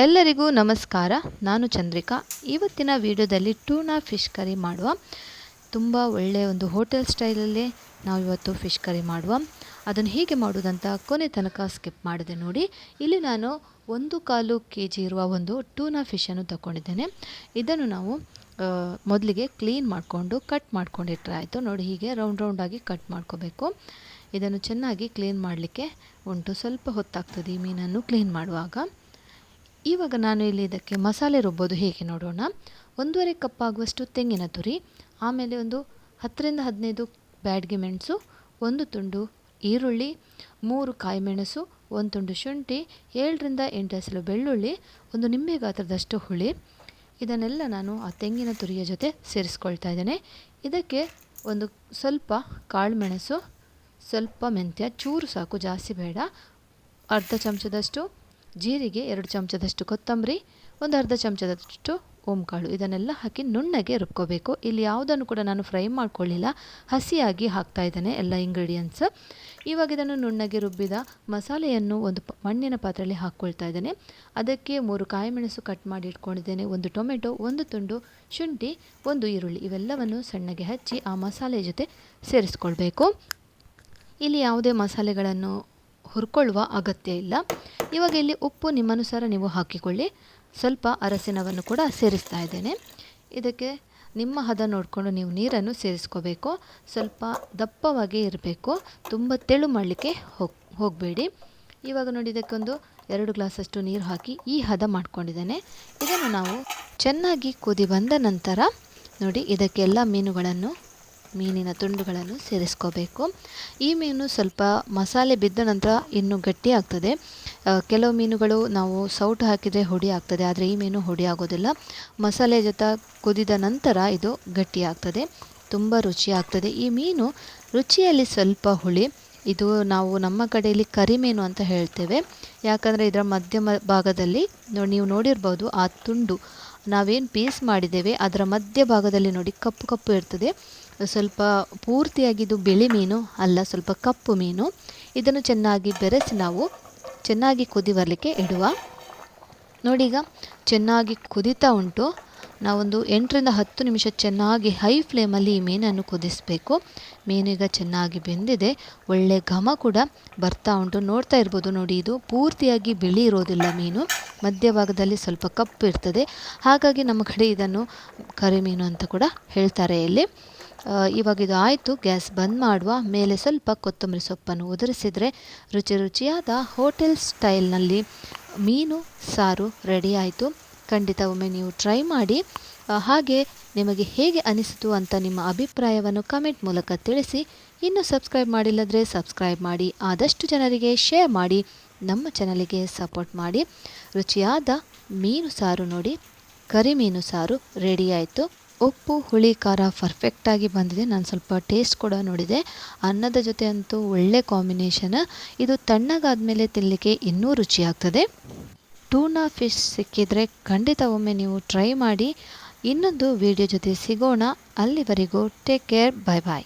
ಎಲ್ಲರಿಗೂ ನಮಸ್ಕಾರ. ನಾನು ಚಂದ್ರಿಕಾ. ಇವತ್ತಿನ ವಿಡಿಯೋದಲ್ಲಿ ಟೂನಾ ಫಿಶ್ ಕರಿ ಮಾಡುವ, ತುಂಬ ಒಳ್ಳೆಯ ಒಂದು ಹೋಟೆಲ್ ಸ್ಟೈಲಲ್ಲೇ ನಾವು ಇವತ್ತು ಫಿಶ್ ಕರಿ ಮಾಡುವ. ಅದನ್ನು ಹೇಗೆ ಮಾಡುವುದಂತ ಕೊನೆ ತನಕ ಸ್ಕಿಪ್ ಮಾಡಿದೆ ನೋಡಿ. ಇಲ್ಲಿ ನಾನು ಒಂದು ಕಾಲು ಕೆ ಜಿ ಇರುವ ಒಂದು ಟೂನಾ ಫಿಶನ್ನು ತಗೊಂಡಿದ್ದೇನೆ ಇದನ್ನು ನಾವು ಮೊದಲಿಗೆ ಕ್ಲೀನ್ ಮಾಡಿಕೊಂಡು ಕಟ್ ಮಾಡ್ಕೊಂಡಿಟ್ರೆ ಆಯಿತು. ನೋಡಿ ಹೀಗೆ ರೌಂಡ್ ರೌಂಡಾಗಿ ಕಟ್ ಮಾಡ್ಕೋಬೇಕು. ಇದನ್ನು ಚೆನ್ನಾಗಿ ಕ್ಲೀನ್ ಮಾಡಲಿಕ್ಕೆ ಉಂಟು. ಸ್ವಲ್ಪ ಹೊತ್ತಾಗ್ತದೆ ಈ ಮೀನನ್ನು ಕ್ಲೀನ್ ಮಾಡುವಾಗ. ಇವಾಗ ನಾನು ಇಲ್ಲಿ ಇದಕ್ಕೆ ಮಸಾಲೆ ರುಬ್ಬೋದು ಹೇಗೆ ನೋಡೋಣ. ಒಂದೂವರೆ ಕಪ್ ಆಗುವಷ್ಟು ತೆಂಗಿನ ತುರಿ, ಆಮೇಲೆ ಒಂದು ಹತ್ತರಿಂದ ಹದಿನೈದು ಬ್ಯಾಡ್ಗೆ ಮೆಣಸು, ಒಂದು ತುಂಡು ಈರುಳ್ಳಿ, ಮೂರು ಕಾಯಿಮೆಣಸು ಒಂದು ತುಂಡು ಶುಂಠಿ, ಏಳರಿಂದ ಎಂಟು ಹಸಲು ಬೆಳ್ಳುಳ್ಳಿ, ಒಂದು ನಿಂಬೆ ಗಾತ್ರದಷ್ಟು ಹುಳಿ. ಇದನ್ನೆಲ್ಲ ನಾನು ಆ ತೆಂಗಿನ ತುರಿಯ ಜೊತೆ ಸೇರಿಸ್ಕೊಳ್ತಾ ಇದ್ದೇನೆ. ಇದಕ್ಕೆ ಒಂದು ಸ್ವಲ್ಪ ಕಾಳುಮೆಣಸು ಸ್ವಲ್ಪ ಮೆಂತ್ಯ, ಚೂರು ಸಾಕು ಜಾಸ್ತಿ ಬೇಡ, ಅರ್ಧ ಚಮಚದಷ್ಟು ಜೀರಿಗೆ ಎರಡು ಚಮಚದಷ್ಟು ಕೊತ್ತಂಬರಿ, ಒಂದು ಅರ್ಧ ಚಮಚದಷ್ಟು ಓಂಕಾಳು. ಇದನ್ನೆಲ್ಲ ಹಾಕಿ ನುಣ್ಣಗೆ ರುಬ್ಕೋಬೇಕು. ಇಲ್ಲಿ ಯಾವುದನ್ನು ಕೂಡ ನಾನು ಫ್ರೈ ಮಾಡ್ಕೊಳ್ಳಿಲ್ಲ. ಹಸಿಯಾಗಿ ಹಾಕ್ತಾ ಇದ್ದೇನೆ ಎಲ್ಲ ಇಂಗ್ರೀಡಿಯೆಂಟ್ಸ್ ಇವಾಗ ಇದನ್ನು ನುಣ್ಣಗೆ ರುಬ್ಬಿದ ಮಸಾಲೆಯನ್ನು ಒಂದು ಮಣ್ಣಿನ ಪಾತ್ರೆಯಲ್ಲಿ ಹಾಕ್ಕೊಳ್ತಾ ಇದ್ದೇನೆ. ಅದಕ್ಕೆ ಮೂರು ಕಾಯಿಮೆಣಸು ಕಟ್ ಮಾಡಿ ಇಟ್ಕೊಂಡಿದ್ದೇನೆ. ಒಂದು ಟೊಮೆಟೊ, ಒಂದು ತುಂಡು, ಶುಂಠಿ, ಒಂದು ಈರುಳ್ಳಿ. ಇವೆಲ್ಲವನ್ನು ಸಣ್ಣಗೆ ಹಚ್ಚಿ ಆ ಮಸಾಲೆ ಜೊತೆ ಸೇರಿಸ್ಕೊಳ್ಬೇಕು. ಇಲ್ಲಿ ಯಾವುದೇ ಮಸಾಲೆಗಳನ್ನು ಹುರ್ಕೊಳ್ಳುವ ಅಗತ್ಯ ಇಲ್ಲ. ಇವಾಗ ಇಲ್ಲಿ ಉಪ್ಪು ನಿಮ್ಮನುಸಾರ ನೀವು ಹಾಕಿಕೊಳ್ಳಿ. ಸ್ವಲ್ಪ ಅರಸಿನವನ್ನು ಕೂಡ ಸೇರಿಸ್ತಾ ಇದ್ದೇನೆ. ಇದಕ್ಕೆ ನಿಮ್ಮ ಹದ ನೋಡಿಕೊಂಡು ನೀವು ನೀರನ್ನು ಸೇರಿಸ್ಕೋಬೇಕು. ಸ್ವಲ್ಪ ದಪ್ಪವಾಗಿ ಇರಬೇಕು. ತುಂಬ ತೆಳು ಮಾಡಲಿಕ್ಕೆ ಹೋಗ್, ಹೋಗಬೇಡಿ. ಇವಾಗ ನೋಡಿ ಇದಕ್ಕೊಂದು ಎರಡು ಗ್ಲಾಸಷ್ಟು ನೀರು ಹಾಕಿ ಈ ಹದ ಮಾಡ್ಕೊಂಡಿದ್ದೇನೆ. ಇದನ್ನು ನಾವು ಚೆನ್ನಾಗಿ ಕುದಿ ಬಂದ ನಂತರ ನೋಡಿ ಇದಕ್ಕೆಲ್ಲ ಮೀನುಗಳನ್ನು ಮೀನಿನ ತುಂಡುಗಳನ್ನು ಸೇರಿಸ್ಕೋಬೇಕು. ಈ ಮೀನು ಸ್ವಲ್ಪ ಮಸಾಲೆ ಬಿದ್ದ ನಂತರ ಇನ್ನೂ ಗಟ್ಟಿ ಆಗ್ತದೆ. ಕೆಲವು ಮೀನುಗಳು ನಾವು ಸೌಟು ಹಾಕಿದರೆ ಹುಡಿ ಆಗ್ತದೆ, ಆದರೆ ಈ ಮೀನು ಹುಡಿ ಆಗೋದಿಲ್ಲ. ಮಸಾಲೆ ಜೊತೆ ಕುದಿದ ನಂತರ ಇದು ಗಟ್ಟಿ ಆಗ್ತದೆ, ತುಂಬ ರುಚಿಯಾಗ್ತದೆ ಈ ಮೀನು ರುಚಿಯಲ್ಲಿ ಸ್ವಲ್ಪ ಹುಳಿ ಇದು ನಾವು ನಮ್ಮ ಕಡೆಯಲ್ಲಿ ಕರಿಮೀನು ಅಂತ ಹೇಳ್ತೇವೆ. ಯಾಕಂದರೆ ಇದರ ಮಧ್ಯಮ ಭಾಗದಲ್ಲಿ ನೋಡಿ ನೀವು ನೋಡಿರ್ಬೋದು ಆ ತುಂಡು. ನಾವೇನು ಪೀಸ್ ಮಾಡಿದ್ದೇವೆ, ಅದರ ಮಧ್ಯ ಭಾಗದಲ್ಲಿ ನೋಡಿ ಕಪ್ಪು ಕಪ್ಪು ಇರ್ತದೆ. ಸ್ವಲ್ಪ ಪೂರ್ತಿಯಾಗಿದ್ದು ಬಿಳಿ ಮೀನು ಅಲ್ಲ, ಸ್ವಲ್ಪ ಕಪ್ಪು ಮೀನು. ಇದನ್ನು ಚೆನ್ನಾಗಿ ಬೆರೆಸಿ ನಾವು ಚೆನ್ನಾಗಿ ಕುದಿ ಬರಲಿಕ್ಕೆ ಇಡುವ. ನೋಡಿ ಈಗ ಚೆನ್ನಾಗಿ ಕುದೀತಾ ಉಂಟು. ನಾವೊಂದು ಎಂಟರಿಂದ ಹತ್ತು ನಿಮಿಷ ಚೆನ್ನಾಗಿ ಹೈ ಫ್ಲೇಮಲ್ಲಿ ಈ ಮೀನನ್ನು ಕುದಿಸಬೇಕು. ಮೀನು ಈಗ ಚೆನ್ನಾಗಿ ಬೆಂದಿದೆ. ಒಳ್ಳೆ ಘಮ ಕೂಡ ಬರ್ತಾ ಉಂಟು. ನೋಡ್ತಾ ಇರ್ಬೋದು ನೋಡಿ, ಇದು ಪೂರ್ತಿಯಾಗಿ ಬಿಳಿ ಇರೋದಿಲ್ಲ ಮೀನು. ಮಧ್ಯಭಾಗದಲ್ಲಿ ಸ್ವಲ್ಪ ಕಪ್ಪು ಇರ್ತದೆ. ಹಾಗಾಗಿ ನಮ್ಮ ಕಡೆ ಇದನ್ನು ಕರಿಮೀನು ಅಂತ ಕೂಡ ಹೇಳ್ತಾರೆ ಇಲ್ಲಿ. ಇವಾಗ ಇದು ಆಯಿತು. ಗ್ಯಾಸ್ ಬಂದ್ ಮಾಡುವ. ಮೇಲೆ ಸ್ವಲ್ಪ ಕೊತ್ತಂಬರಿ ಸೊಪ್ಪನ್ನು ಉದುರಿಸಿದರೆ ರುಚಿ ರುಚಿಯಾದ ಹೋಟೆಲ್ ಸ್ಟೈಲ್ನಲ್ಲಿ ಮೀನು ಸಾರು ರೆಡಿ ಆಯಿತು. ಖಂಡಿತ ಒಮ್ಮೆ ನೀವು ಟ್ರೈ ಮಾಡಿ. ಹಾಗೆ ನಿಮಗೆ ಹೇಗೆ ಅನಿಸಿತು ಅಂತ ನಿಮ್ಮ ಅಭಿಪ್ರಾಯವನ್ನು ಕಮೆಂಟ್ ಮೂಲಕ ತಿಳಿಸಿ. ಇನ್ನೂ ಸಬ್ಸ್ಕ್ರೈಬ್ ಮಾಡಿಲ್ಲದ್ರೆ ಸಬ್ಸ್ಕ್ರೈಬ್ ಮಾಡಿ. ಆದಷ್ಟು ಜನರಿಗೆ ಶೇರ್ ಮಾಡಿ. ನಮ್ಮ ಚಾನಲಿಗೆ ಸಪೋರ್ಟ್ ಮಾಡಿ. ರುಚಿಯಾದ ಮೀನು ಸಾರು ನೋಡಿ. ಕರಿಮೀನು ಸಾರು ರೆಡಿ ಆಯಿತು. ಉಪ್ಪು, ಹುಳಿ, ಖಾರ ಪರ್ಫೆಕ್ಟಾಗಿ ಬಂದಿದೆ. ನಾನು ಸ್ವಲ್ಪ ಟೇಸ್ಟ್ ಕೂಡ ನೋಡಿದೆ. ಅನ್ನದ ಜೊತೆ ಅಂತೂ ಒಳ್ಳೆ ಕಾಂಬಿನೇಷನ್ ಇದು ತಣ್ಣಗಾದ ಮೇಲೆ ತಿನ್ನಲಿಕ್ಕೆ ಇನ್ನೂ ರುಚಿಯಾಗ್ತದೆ. ಟೂನಾ ಫಿಶ್ ಸಿಕ್ಕಿದರೆ ಖಂಡಿತ ಒಮ್ಮೆ ನೀವು ಟ್ರೈ ಮಾಡಿ. ಇನ್ನೊಂದು ವಿಡಿಯೋ ಜೊತೆ ಸಿಗೋಣ. ಅಲ್ಲಿವರೆಗೂ ಟೇಕ್ ಕೇರ್ ಬಾಯ್ ಬಾಯ್